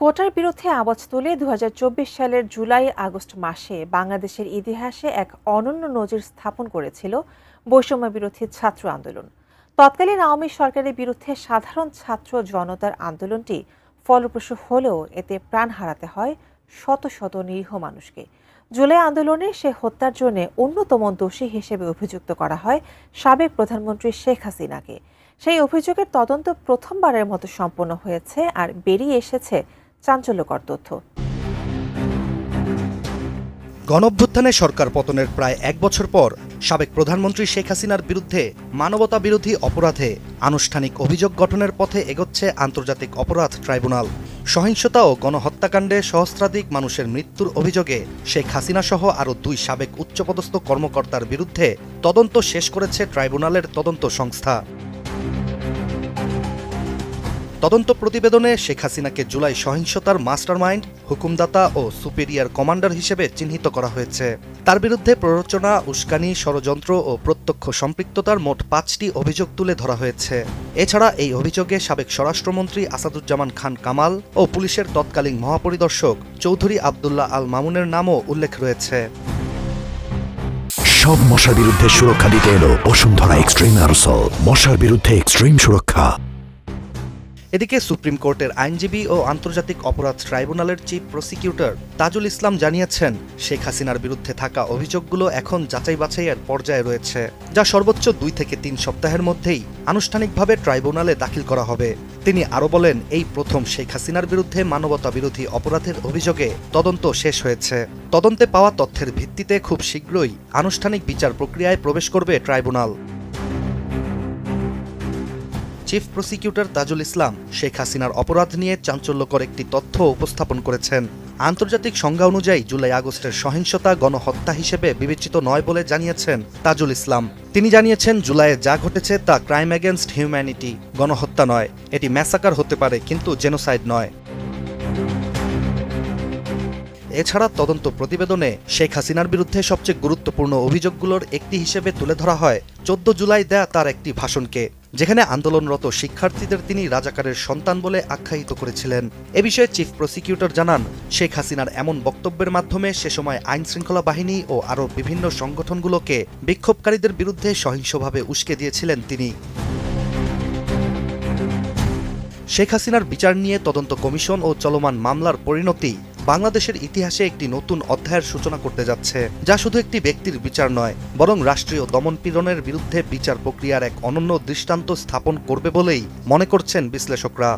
কোটার বিরুদ্ধে আওয়াজ তুলে দু হাজার চব্বিশ সালের জুলাই আগস্ট মাসে বাংলাদেশের ইতিহাসে এক অনন্য নজির স্থাপন করেছিল বৈষম্য বিরোধী ছাত্র আন্দোলন। তৎকালীন আওয়ামী সরকারের বিরুদ্ধে সাধারণ ছাত্র জনতার আন্দোলনটি ফলপ্রসূ হলেও এতে প্রাণ হারাতে হয় শত শত নিরীহ মানুষকে। জুলাই আন্দোলনে সে হত্যার জন্য অন্যতম দোষী হিসেবে অভিযুক্ত করা হয় সাবেক প্রধানমন্ত্রী শেখ হাসিনাকে। সেই অভিযোগের তদন্ত প্রথমবারের মতো সম্পন্ন হয়েছে আর বেরিয়ে এসেছে চাঞ্চল্যকর তথ্য। গণঅভ্যুত্থানে সরকার পতনের প্রায় এক বছর পর সাবেক প্রধানমন্ত্রী শেখ হাসিনার বিরুদ্ধে মানবতা বিরোধী অপরাধে আনুষ্ঠানিক অভিযোগ গঠনের পথে এগোচ্ছে আন্তর্জাতিক অপরাধ ট্রাইব্যুনাল। সহিংসতা ও গণহত্যাকাণ্ডে সহস্রাধিক মানুষের মৃত্যুর অভিযোগে শেখ হাসিনা সহ আরও দুই সাবেক উচ্চপদস্থ কর্মকর্তার বিরুদ্ধে তদন্ত শেষ করেছে ট্রাইব্যুনালের তদন্ত সংস্থা। তদন্ত প্রতিবেদনে শেখ হাসিনাকে জুলাই সহিংসতার মাস্টারমাইন্ড, হুকুমদাতা ও সুপেরিয়ার কমান্ডার হিসেবে চিহ্নিত করা হয়েছে। তার বিরুদ্ধে প্ররোচনা, উস্কানি, ষড়যন্ত্র ও প্রত্যক্ষ সম্পৃক্ততার মোট পাঁচটি অভিযোগ তুলে ধরা হয়েছে। এছাড়া এই অভিযোগে সাবেক স্বরাষ্ট্রমন্ত্রী আসাদুজ্জামান খান কামাল ও পুলিশের তৎকালীন মহাপরিদর্শক চৌধুরী আবদুল্লাহ আল মামুনের নামও উল্লেখ রয়েছে। সব মশার বিরুদ্ধে সুরক্ষা দিতে এলো বসুন্ধরা এক্সট্রিম অ্যারোসল মশার বিরুদ্ধে এক্সট্রিম সুরক্ষা। এদিকে সুপ্রিম কোর্টের আইনজীবী ও আন্তর্জাতিক অপরাধ ট্রাইব্যুনালের চিফ প্রসিকিউটর তাজুল ইসলাম জানিয়েছেন, শেখ হাসিনার বিরুদ্ধে থাকা অভিযোগগুলো এখন যাচাই বাছাইয়ের পর্যায়ে রয়েছে, যা সর্বোচ্চ দুই থেকে তিন সপ্তাহের মধ্যেই আনুষ্ঠানিকভাবে ট্রাইব্যুনালে দাখিল করা হবে। তিনি আরও বলেন, এই প্রথম শেখ হাসিনার বিরুদ্ধে মানবতা বিরোধী অপরাধের অভিযোগে তদন্ত শেষ হয়েছে। তদন্তে পাওয়া তথ্যের ভিত্তিতে খুব শীঘ্রই আনুষ্ঠানিক বিচার প্রক্রিয়ায় প্রবেশ করবে tribunal. Chief prosecutor Tajul Islam Sheikh হাসিনার অপরাধ নিয়ে চাঞ্চল্যকর একটি তথ্য উপস্থাপন করেছেন। আন্তর্জাতিক সংজ্ঞা অনুযায়ী জুলাই আগস্টের সহিংসতা গণহত্যা হিসেবে বিবেচিত নয় বলে জানিয়েছেন তাজুল ইসলাম। তিনি জানিয়েছেন, জুলাইয়ে যা ঘটেছে তা ক্রাইম অ্যাগেনস্ট হিউম্যানিটি, গণহত্যা নয়। এটি ম্যাসাকার হতে পারে, কিন্তু জেনোসাইড নয়। এছাড়া তদন্ত প্রতিবেদনে শেখ হাসিনার বিরুদ্ধে সবচেয়ে গুরুত্বপূর্ণ অভিযোগগুলোর একটি হিসেবে তুলে ধরা হয়, চোদ্দ জুলাই দেয়া তার একটি ভাষণকে। যেখানে আন্দোলনরত শিক্ষার্থীদের তিনি রাজাকারের সন্তান বলে আখ্যায়িত করেছিলেন। এ বিষয়ে চিফ প্রসিকিউটর জানান, শেখ হাসিনার এমন বক্তব্যের মাধ্যমে সে সময় আইন শৃঙ্খলা বাহিনী ও আরও বিভিন্ন সংগঠনগুলোকে বিক্ষোভকারীদের বিরুদ্ধে সহিংসভাবে উস্কে দিয়েছিলেন তিনি। শেখ হাসিনার বিচার নিয়ে তদন্ত কমিশন ও চলমান মামলার পরিণতি বাংলাদেশের ইতিহাসে একটি নতুন অধ্যায়ের সূচনা করতে যাচ্ছে, যা শুধু একটি ব্যক্তির বিচার নয়, বরং রাষ্ট্রীয় দমনপীড়নের বিরুদ্ধে বিচার প্রক্রিয়ার এক অনন্য দৃষ্টান্ত স্থাপন করবে বলেই মনে করছেন বিশ্লেষকরা।